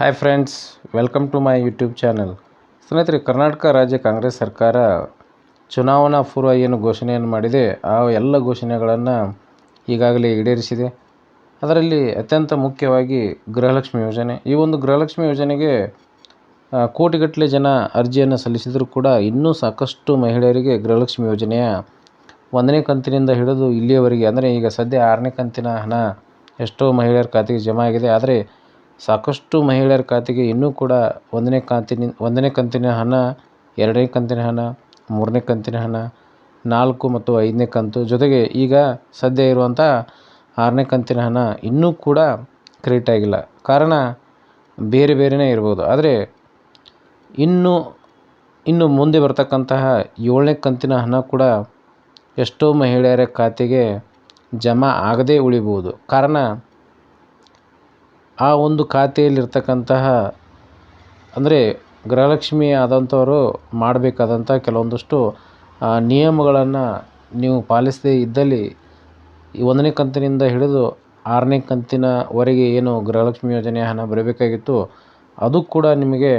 Hi friends welcome to my YouTube channel ಸ್ನೇಹಿತರೆ, ಕರ್ನಾಟಕ ರಾಜ್ಯ ಕಾಂಗ್ರೆಸ್ ಸರ್ಕಾರ ಚುನಾವಣಾ ಪೂರ್ವ ಏನು ಘೋಷಣೆಯನ್ನು ಮಾಡಿದೆ. ಆ ಎಲ್ಲ ಘೋಷಣೆಗಳನ್ನು ಈಗಾಗಲೇ ಈಡೇರಿಸಿದೆ. ಅದರಲ್ಲಿ ಅತ್ಯಂತ ಮುಖ್ಯವಾಗಿ ಗೃಹಲಕ್ಷ್ಮಿ ಯೋಜನೆ. ಈ ಒಂದು ಗೃಹಲಕ್ಷ್ಮಿ ಯೋಜನೆಗೆ ಕೋಟಿಗಟ್ಟಲೆ ಜನ ಅರ್ಜಿಯನ್ನು ಸಲ್ಲಿಸಿದರೂ ಕೂಡ ಇನ್ನೂ ಸಾಕಷ್ಟು ಮಹಿಳೆಯರಿಗೆ ಗೃಹಲಕ್ಷ್ಮಿ ಯೋಜನೆಯ ಒಂದನೇ ಕಂತಿನಿಂದ ಹಿಡಿದು ಇಲ್ಲಿಯವರೆಗೆ, ಅಂದರೆ ಈಗ ಸದ್ಯ ಆರನೇ ಕಂತಿನ ಹಣ ಎಷ್ಟೋ ಮಹಿಳೆಯರ ಖಾತೆಗೆ ಜಮಾ ಆಗಿದೆ. ಆದರೆ ಸಾಕಷ್ಟು ಮಹಿಳೆಯರ ಖಾತೆಗೆ ಇನ್ನೂ ಕೂಡ ಒಂದನೇ ಕಂತಿನ ಒಂದನೇ ಕಂತಿನ ಹಣ, ಎರಡನೇ ಕಂತಿನ ಹಣ, ಮೂರನೇ ಕಂತಿನ ಹಣ, ನಾಲ್ಕು ಮತ್ತು ಐದನೇ ಕಂತು. ಜೊತೆಗೆ ಈಗ ಸದ್ಯ ಇರುವಂಥ ಆರನೇ ಕಂತಿನ ಹಣ ಇನ್ನೂ ಕೂಡ ಕ್ರೆಡಿಟ್ ಆಗಿಲ್ಲ. ಕಾರಣ ಬೇರೆ ಬೇರೆಯೇ ಇರ್ಬೋದು. ಆದರೆ ಇನ್ನು ಇನ್ನು ಮುಂದೆ ಬರ್ತಕ್ಕಂತಹ ಏಳನೇ ಕಂತಿನ ಹಣ ಕೂಡ ಎಷ್ಟೋ ಮಹಿಳೆಯರ ಖಾತೆಗೆ ಜಮಾ ಆಗದೇ ಉಳಿಬೋದು. ಕಾರಣ ಆ ಒಂದು ಖಾತೆಯಲ್ಲಿರ್ತಕ್ಕಂತಹ, ಅಂದರೆ ಗೃಹಲಕ್ಷ್ಮಿ ಆದಂಥವರು ಮಾಡಬೇಕಾದಂಥ ಕೆಲವೊಂದಷ್ಟು ನಿಯಮಗಳನ್ನು ನೀವು ಪಾಲಿಸದೇ ಇದ್ದಲ್ಲಿ ಈ ಒಂದನೇ ಕಂತಿನಿಂದ ಹಿಡಿದು ಆರನೇ ಕಂತಿನವರೆಗೆ ಏನು ಗೃಹಲಕ್ಷ್ಮಿ ಯೋಜನೆಯ ಹಣ ಬರಬೇಕಾಗಿತ್ತು, ಅದು ಕೂಡ ನಿಮಗೆ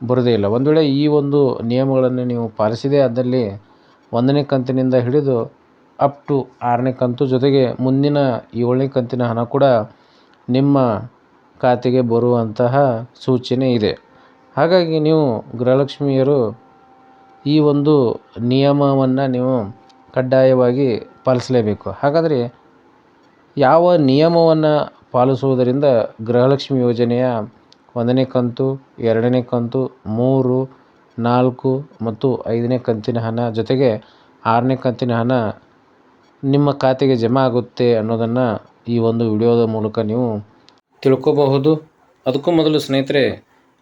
ಬರೋದೇ ಇಲ್ಲ. ಒಂದು ವೇಳೆ ಈ ಒಂದು ನಿಯಮಗಳನ್ನು ನೀವು ಪಾಲಿಸಿದೆ ಅದರಲ್ಲಿ ಒಂದನೇ ಕಂತಿನಿಂದ ಹಿಡಿದು ಅಪ್ ಟು ಆರನೇ ಕಂತು ಜೊತೆಗೆ ಮುಂದಿನ ಏಳನೇ ಕಂತಿನ ಹಣ ಕೂಡ ನಿಮ್ಮ ಖಾತೆಗೆ ಬರುವಂತಹ ಸೂಚನೆ ಇದೆ. ಹಾಗಾಗಿ ನೀವು ಗೃಹಲಕ್ಷ್ಮಿಯರು ಈ ಒಂದು ನಿಯಮವನ್ನು ನೀವು ಕಡ್ಡಾಯವಾಗಿ ಪಾಲಿಸಲೇಬೇಕು. ಹಾಗಾದರೆ ಯಾವ ನಿಯಮವನ್ನು ಪಾಲಿಸುವುದರಿಂದ ಗೃಹಲಕ್ಷ್ಮಿ ಯೋಜನೆಯ ಒಂದನೇ ಕಂತು, ಎರಡನೇ ಕಂತು, ಮೂರು, ನಾಲ್ಕು ಮತ್ತು ಐದನೇ ಕಂತಿನ ಹಣ ಜೊತೆಗೆ ಆರನೇ ಕಂತಿನ ಹಣ ನಿಮ್ಮ ಖಾತೆಗೆ ಜಮಾ ಆಗುತ್ತೆ ಅನ್ನೋದನ್ನು ಈ ಒಂದು ವಿಡಿಯೋದ ಮೂಲಕ ನೀವು ತಿಳ್ಕೋಬಹುದು. ಅದಕ್ಕೂ ಮೊದಲು ಸ್ನೇಹಿತರೆ,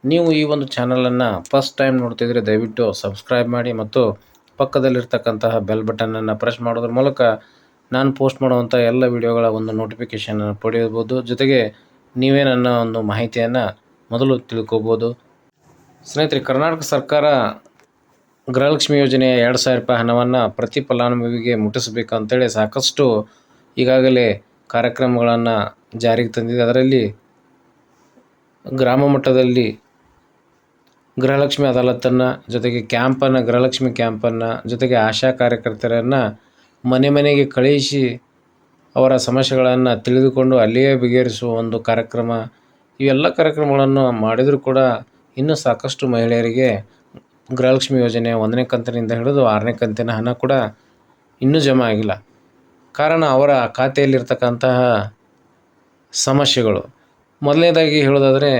ನೀವು ಈ ಒಂದು ಚಾನಲನ್ನು ಫಸ್ಟ್ ಟೈಮ್ ನೋಡ್ತಿದ್ರೆ ದಯವಿಟ್ಟು ಸಬ್ಸ್ಕ್ರೈಬ್ ಮಾಡಿ ಮತ್ತು ಪಕ್ಕದಲ್ಲಿರ್ತಕ್ಕಂತಹ ಬೆಲ್ ಬಟನನ್ನು ಪ್ರೆಸ್ ಮಾಡೋದ್ರ ಮೂಲಕ ನಾನು ಪೋಸ್ಟ್ ಮಾಡುವಂಥ ಎಲ್ಲ ವಿಡಿಯೋಗಳ ಒಂದು ನೋಟಿಫಿಕೇಷನನ್ನು ಪಡೆಯಬಹುದು. ಜೊತೆಗೆ ನೀವೇ ನನ್ನ ಒಂದು ಮಾಹಿತಿಯನ್ನು ಮೊದಲು ತಿಳ್ಕೋಬೋದು ಸ್ನೇಹಿತರೆ, ಕರ್ನಾಟಕ ಸರ್ಕಾರ ಗೃಹಲಕ್ಷ್ಮಿ ಯೋಜನೆಯ ಎರಡು ಸಾವಿರ ರೂಪಾಯಿ ಹಣವನ್ನು ಪ್ರತಿ ಫಲಾನುಭವಿಗೆ ಮುಟ್ಟಿಸಬೇಕು ಅಂತೇಳಿ ಸಾಕಷ್ಟು ಈಗಾಗಲೇ ಕಾರ್ಯಕ್ರಮಗಳನ್ನು ಜಾರಿಗೆ ತಂದಿದೆ. ಅದರಲ್ಲಿ ಗ್ರಾಮ ಮಟ್ಟದಲ್ಲಿ ಗೃಹಲಕ್ಷ್ಮಿ ಅದಾಲತ್ತನ್ನು, ಜೊತೆಗೆ ಕ್ಯಾಂಪನ್ನು, ಗೃಹಲಕ್ಷ್ಮಿ ಕ್ಯಾಂಪನ್ನು, ಜೊತೆಗೆ ಆಶಾ ಕಾರ್ಯಕರ್ತರನ್ನು ಮನೆ ಮನೆಗೆ ಕಳುಹಿಸಿ ಅವರ ಸಮಸ್ಯೆಗಳನ್ನು ತಿಳಿದುಕೊಂಡು ಅಲ್ಲಿಯೇ ಬಗೆಹರಿಸುವ ಒಂದು ಕಾರ್ಯಕ್ರಮ. ಇವೆಲ್ಲ ಕಾರ್ಯಕ್ರಮಗಳನ್ನು ಮಾಡಿದರೂ ಕೂಡ ಇನ್ನೂ ಸಾಕಷ್ಟು ಮಹಿಳೆಯರಿಗೆ ಗೃಹಲಕ್ಷ್ಮಿ ಯೋಜನೆ ಒಂದನೇ ಕಂತಿನಿಂದ ಹಿಡಿದು ಆರನೇ ಕಂತಿನ ಹಣ ಕೂಡ ಇನ್ನೂ ಜಮಾ ಆಗಿಲ್ಲ. ಕಾರಣ ಅವರ ಖಾತೆಯಲ್ಲಿರ್ತಕ್ಕಂತಹ ಸಮಸ್ಯೆಗಳು. ಮೊದಲನೇದಾಗಿ ಹೇಳೋದಾದರೆ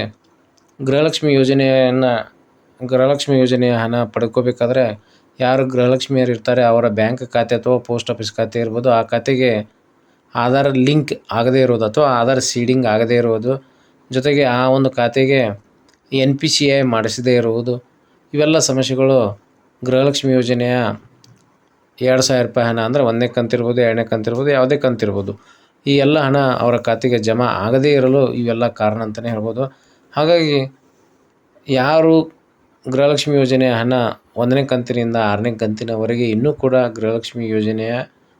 ಗೃಹಲಕ್ಷ್ಮಿ ಯೋಜನೆಯನ್ನು, ಗೃಹಲಕ್ಷ್ಮಿ ಯೋಜನೆಯ ಹಣ ಪಡ್ಕೋಬೇಕಾದ್ರೆ, ಯಾರು ಗೃಹಲಕ್ಷ್ಮಿಯರು ಇರ್ತಾರೆ ಅವರ ಬ್ಯಾಂಕ್ ಖಾತೆ ಅಥವಾ ಪೋಸ್ಟ್ ಆಫೀಸ್ ಖಾತೆ ಇರ್ಬೋದು, ಆ ಖಾತೆಗೆ ಆಧಾರ್ ಲಿಂಕ್ ಆಗದೇ ಇರೋದು ಅಥವಾ ಆಧಾರ್ ಸೀಡಿಂಗ್ ಆಗದೇ ಇರುವುದು ಜೊತೆಗೆ ಆ ಒಂದು ಖಾತೆಗೆ ಎನ್ ಪಿ ಸಿ ಐ ಮಾಡಿಸದೇ ಇರುವುದು, ಇವೆಲ್ಲ ಸಮಸ್ಯೆಗಳು ಗೃಹಲಕ್ಷ್ಮಿ ಯೋಜನೆಯ ಎರಡು ಸಾವಿರ ರೂಪಾಯಿ ಹಣ ಅಂದರೆ ಒಂದನೇ ಕಂತಿರ್ಬೋದು, ಎರಡನೇ ಕಂತಿರ್ಬೋದು, ಯಾವುದೇ ಕಂತಿರ್ಬೋದು. ಈ ಎಲ್ಲ ಹಣ ಅವರ ಖಾತೆಗೆ ಜಮಾ ಆಗದೇ ಇರಲು ಇವೆಲ್ಲ ಕಾರಣ ಅಂತಲೇ ಹೇಳ್ಬೋದು. ಹಾಗಾಗಿ ಯಾರು ಗೃಹಲಕ್ಷ್ಮಿ ಯೋಜನೆಯ ಹಣ ಒಂದನೇ ಕಂತಿನಿಂದ ಆರನೇ ಕಂತಿನವರೆಗೆ ಇನ್ನೂ ಕೂಡ ಗೃಹಲಕ್ಷ್ಮಿ ಯೋಜನೆಯ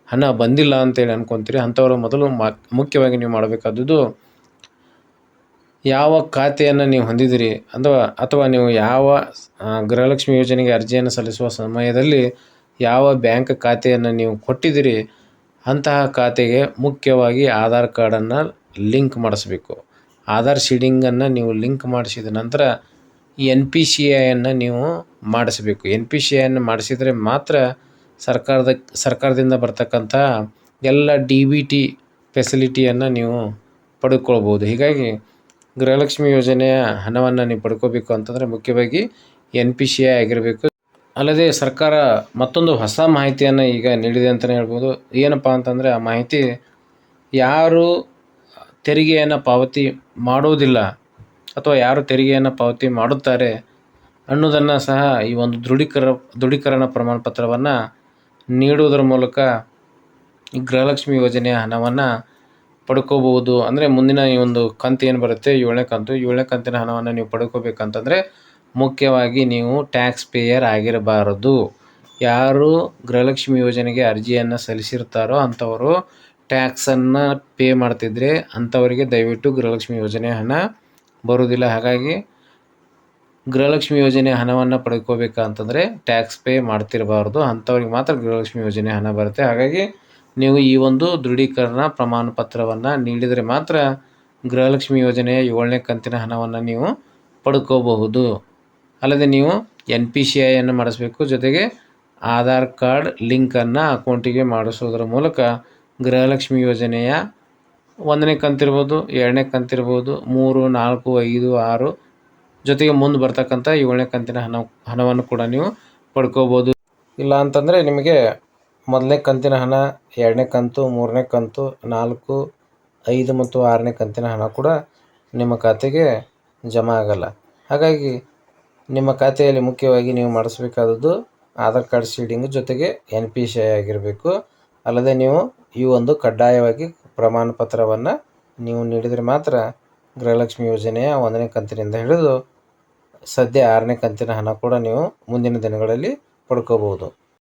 ಹಣ ಬಂದಿಲ್ಲ ಅಂತೇಳಿ ಅನ್ಕೊತೀರಿ. ಅಂಥವರು ಮೊದಲು ಮುಖ್ಯವಾಗಿ ನೀವು ಮಾಡಬೇಕಾದದ್ದು ಯಾವ ಖಾತೆಯನ್ನು ನೀವು ಹೊಂದಿದ್ದೀರಿ ಅಥವಾ ಅಥವಾ ನೀವು ಯಾವ ಗೃಹಲಕ್ಷ್ಮಿ ಯೋಜನೆಗೆ ಅರ್ಜಿಯನ್ನು ಸಲ್ಲಿಸುವ ಸಮಯದಲ್ಲಿ ಯಾವ ಬ್ಯಾಂಕ್ ಖಾತೆಯನ್ನು ನೀವು ಕೊಟ್ಟಿದ್ದೀರಿ, ಅಂತಹ ಖಾತೆಗೆ ಮುಖ್ಯವಾಗಿ ಆಧಾರ್ ಕಾರ್ಡನ್ನು ಲಿಂಕ್ ಮಾಡಿಸ್ಬೇಕು. ಆಧಾರ್ ಶೀಡಿಂಗನ್ನು ನೀವು ಲಿಂಕ್ ಮಾಡಿಸಿದ ನಂತರ ಎನ್ ಪಿ ಸಿ ಐಯನ್ನು ನೀವು ಮಾಡಿಸಬೇಕು. ಎನ್ ಪಿ ಸಿ ಐಯನ್ನು ಮಾಡಿಸಿದರೆ ಮಾತ್ರ ಸರ್ಕಾರದ, ಸರ್ಕಾರದಿಂದ ಬರ್ತಕ್ಕಂಥ ಎಲ್ಲ ಡಿ ಬಿ ಟಿ ಫೆಸಿಲಿಟಿಯನ್ನು ನೀವು ಪಡ್ಕೊಳ್ಬೋದು. ಹೀಗಾಗಿ ಗೃಹಲಕ್ಷ್ಮಿ ಯೋಜನೆಯ ಹಣವನ್ನು ನೀವು ಪಡ್ಕೋಬೇಕು ಅಂತಂದರೆ ಮುಖ್ಯವಾಗಿ ಎನ್ ಪಿ ಸಿ ಐ ಆಗಿರಬೇಕು. ಅಲ್ಲದೆ ಸರ್ಕಾರ ಮತ್ತೊಂದು ಹೊಸ ಮಾಹಿತಿಯನ್ನು ಈಗ ನೀಡಿದೆ ಅಂತಲೇ ಹೇಳ್ಬೋದು. ಏನಪ್ಪ ಅಂತಂದರೆ ಆ ಮಾಹಿತಿ ಯಾರು ತೆರಿಗೆಯನ್ನು ಪಾವತಿ ಮಾಡುವುದಿಲ್ಲ ಅಥವಾ ಯಾರು ತೆರಿಗೆಯನ್ನು ಪಾವತಿ ಮಾಡುತ್ತಾರೆ ಅನ್ನೋದನ್ನು ಸಹ ಈ ಒಂದು ದೃಢೀಕರ, ದೃಢೀಕರಣ ಪ್ರಮಾಣಪತ್ರವನ್ನು ನೀಡುವುದರ ಮೂಲಕ ಈ ಗೃಹಲಕ್ಷ್ಮಿ ಯೋಜನೆಯ ಹಣವನ್ನು ಪಡ್ಕೋಬಹುದು. ಅಂದರೆ ಮುಂದಿನ ಈ ಒಂದು ಕಂತು ಏನು ಬರುತ್ತೆ? ಏಳನೇ ಕಂತು. ಏಳನೇ ಕಂತಿನ ಹಣವನ್ನು ನೀವು ಪಡ್ಕೋಬೇಕಂತಂದರೆ ಮುಖ್ಯವಾಗಿ ನೀವು ಟ್ಯಾಕ್ಸ್ ಪೇಯರ್ ಆಗಿರಬಾರದು. ಯಾರು ಗೃಹಲಕ್ಷ್ಮಿ ಯೋಜನೆಗೆ ಅರ್ಜಿಯನ್ನು ಸಲ್ಲಿಸಿರ್ತಾರೋ ಅಂಥವರು ಟ್ಯಾಕ್ಸನ್ನು ಪೇ ಮಾಡ್ತಿದ್ರೆ ಅಂಥವರಿಗೆ ದಯವಿಟ್ಟು ಗೃಹಲಕ್ಷ್ಮಿ ಯೋಜನೆ ಹಣ ಬರುವುದಿಲ್ಲ. ಹಾಗಾಗಿ ಗೃಹಲಕ್ಷ್ಮಿ ಯೋಜನೆ ಹಣವನ್ನು ಪಡ್ಕೋಬೇಕಂತಂದರೆ ಟ್ಯಾಕ್ಸ್ ಪೇ ಮಾಡ್ತಿರಬಾರ್ದು. ಅಂಥವ್ರಿಗೆ ಮಾತ್ರ ಗೃಹಲಕ್ಷ್ಮಿ ಯೋಜನೆ ಹಣ ಬರುತ್ತೆ. ಹಾಗಾಗಿ ನೀವು ಈ ಒಂದು ದೃಢೀಕರಣ ಪ್ರಮಾಣ ಪತ್ರವನ್ನು ನೀಡಿದರೆ ಮಾತ್ರ ಗೃಹಲಕ್ಷ್ಮಿ ಯೋಜನೆಯ ಏಳನೇ ಕಂತಿನ ಹಣವನ್ನು ನೀವು ಪಡ್ಕೋಬಹುದು. ಅಲ್ಲದೆ ನೀವು ಎನ್ ಪಿ ಸಿ ಐಯನ್ನು ಮಾಡಿಸ್ಬೇಕು. ಜೊತೆಗೆ ಆಧಾರ್ ಕಾರ್ಡ್ ಲಿಂಕನ್ನು ಅಕೌಂಟಿಗೆ ಮಾಡಿಸೋದ್ರ ಮೂಲಕ ಗೃಹಲಕ್ಷ್ಮಿ ಯೋಜನೆಯ ಒಂದನೇ ಕಂತಿರ್ಬೋದು, ಎರಡನೇ ಕಂತಿರ್ಬೋದು, ಮೂರು, ನಾಲ್ಕು, ಐದು, ಆರು ಜೊತೆಗೆ ಮುಂದೆ ಬರ್ತಕ್ಕಂಥ ಏಳನೇ ಕಂತಿನ ಹಣ, ಹಣವನ್ನು ಕೂಡ ನೀವು ಪಡ್ಕೋಬೋದು. ಇಲ್ಲ ಅಂತಂದರೆ ನಿಮಗೆ ಮೊದಲನೇ ಕಂತಿನ ಹಣ, ಎರಡನೇ ಕಂತು, ಮೂರನೇ ಕಂತು, ನಾಲ್ಕು, ಐದು ಮತ್ತು ಆರನೇ ಕಂತಿನ ಹಣ ಕೂಡ ನಿಮ್ಮ ಖಾತೆಗೆ ಜಮಾ ಆಗಲ್ಲ. ಹಾಗಾಗಿ ನಿಮ್ಮ ಖಾತೆಯಲ್ಲಿ ಮುಖ್ಯವಾಗಿ ನೀವು ಮಾಡಿಸ್ಬೇಕಾದದ್ದು ಆಧಾರ್ ಕಾರ್ಡ್ ಸೀಡಿಂಗ್ ಜೊತೆಗೆ ಎನ್ ಪಿ ಸಿ ಐ ಆಗಿರಬೇಕು. ಅಲ್ಲದೆ ನೀವು ಈ ಒಂದು ಕಡ್ಡಾಯವಾಗಿ ಪ್ರಮಾಣ ಪತ್ರವನ್ನು ನೀವು ನೀಡಿದರೆ ಮಾತ್ರ ಗೃಹಲಕ್ಷ್ಮಿ ಯೋಜನೆಯ ಒಂದನೇ ಕಂತಿನಿಂದ ಹಿಡಿದು ಸದ್ಯ ಆರನೇ ಕಂತಿನ ಹಣ ಕೂಡ ನೀವು ಮುಂದಿನ ದಿನಗಳಲ್ಲಿ ಪಡ್ಕೋಬೋದು